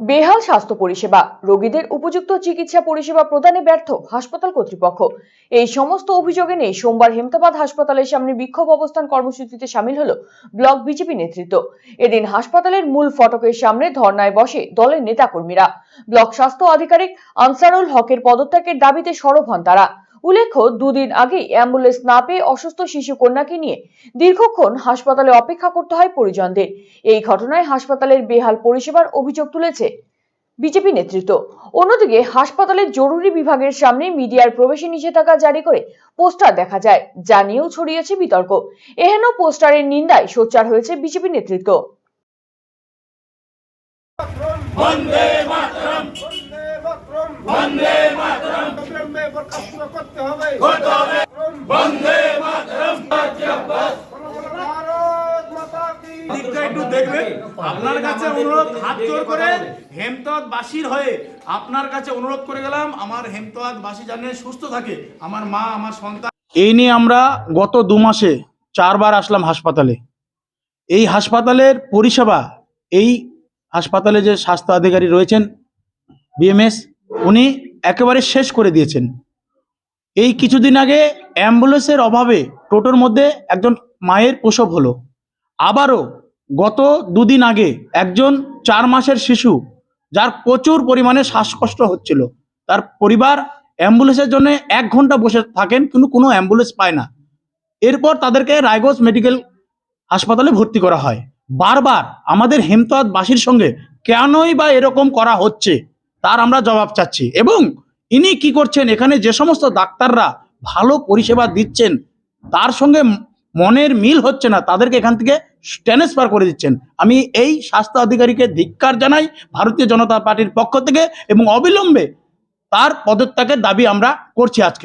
বেহাল স্বাস্থ্য পরিষেবা, রোগীদের উপযুক্ত চিকিৎসা পরিষেবা প্রদানে ব্যর্থ হাসপাতাল কর্তৃপক্ষ। এই সমস্ত অভিযোগে নেই সোমবার হেমতাবাদ হাসপাতালের সামনে বিক্ষোভ অবস্থান কর্মসূচিতে সামিল হলো ব্লক বিজেপি নেতৃত্ব। এদিন হাসপাতালের মূল ফটকের সামনে ধর্নায় বসে দলের নেতাকর্মীরা। ব্লক স্বাস্থ্য আধিকারিক আনসারুল হকের পদত্যাগের দাবিতে সরব হন তারা। উল্লেখ্য, দুদিন আগেই অ্যাম্বুলেন্স না পেয়ে অসুস্থ শিশু কন্যাকে নিয়ে দীর্ঘক্ষণ হাসপাতালে অপেক্ষা করতে হয় পরিজনদের। এই ঘটনায় হাসপাতালের বেহাল পরিষেবার অভিযোগ তুলেছে বিজেপি নেতৃত্ব। অন্যদিকে, হাসপাতালের জরুরি বিভাগের সামনে মিডিয়ার প্রবেশে নিষেধাজ্ঞা জারি করে পোস্টার দেখা যায়, যা নিয়েও ছড়িয়েছে বিতর্ক। এহেন পোস্টারের নিন্দায় সোচ্চার হয়েছে বিজেপি নেতৃত্ব বন্দে মাতরম বন্দে মাতরম অবিলম্বে বরখাস্ত করতে হবে। বন্দে মাতরম। ভারত মাতা কি দিকটা একটু দেখবেন। আপনার কাছে অনুরোধ হাত জোর করে হেমতদ বাসীর হয়ে আপনার কাছে অনুরোধ করে গেলাম আমার হেমতদ বাসী জানে সুস্থ থাকে। আমার মা আমার সন্তান। এই নিয়ে আমরা গত দু মাসে চারবার আসলাম হাসপাতালে। এই হাসপাতালের পরিষেবা এই হাসপাতালে যে স্বাস্থ্য আধিকারী রয়েছেন বিএমএস উনি একেবারে শেষ করে দিয়েছেন। এই কিছুদিন আগে অ্যাম্বুলেন্সের অভাবে টোটোর মধ্যে একজন মায়ের প্রসব হলো। আবারও গত দুদিন আগে একজন চার মাসের শিশু, যার প্রচুর পরিমাণে শ্বাসকষ্ট হচ্ছিল। তার পরিবার অ্যাম্বুলেন্সের জন্য এক ঘণ্টা বসে থাকেন, কিন্তু কোনো অ্যাম্বুলেন্স পায় না। এরপর তাদেরকে রায়গঞ্জ মেডিকেল হাসপাতালে ভর্তি করা হয়। বারবার আমাদের হেমতাবাসীর সঙ্গে কেনই বা এরকম করা হচ্ছে, তার আমরা জবাব চাচ্ছি। এবং ইনি কি করছেন? এখানে যে সমস্ত ডাক্তাররা ভালো পরিষেবা দিচ্ছেন, তার সঙ্গে মনের মিল হচ্ছে না, তাদেরকে এখান থেকে ট্রান্সফার করে দিচ্ছেন। আমি এই স্বাস্থ্য আধিকারীকে ধিক্কার জানাই ভারতীয় জনতা পার্টির পক্ষ থেকে এবং অবিলম্বে তার পদত্যাগের দাবি আমরা করছি আজকে।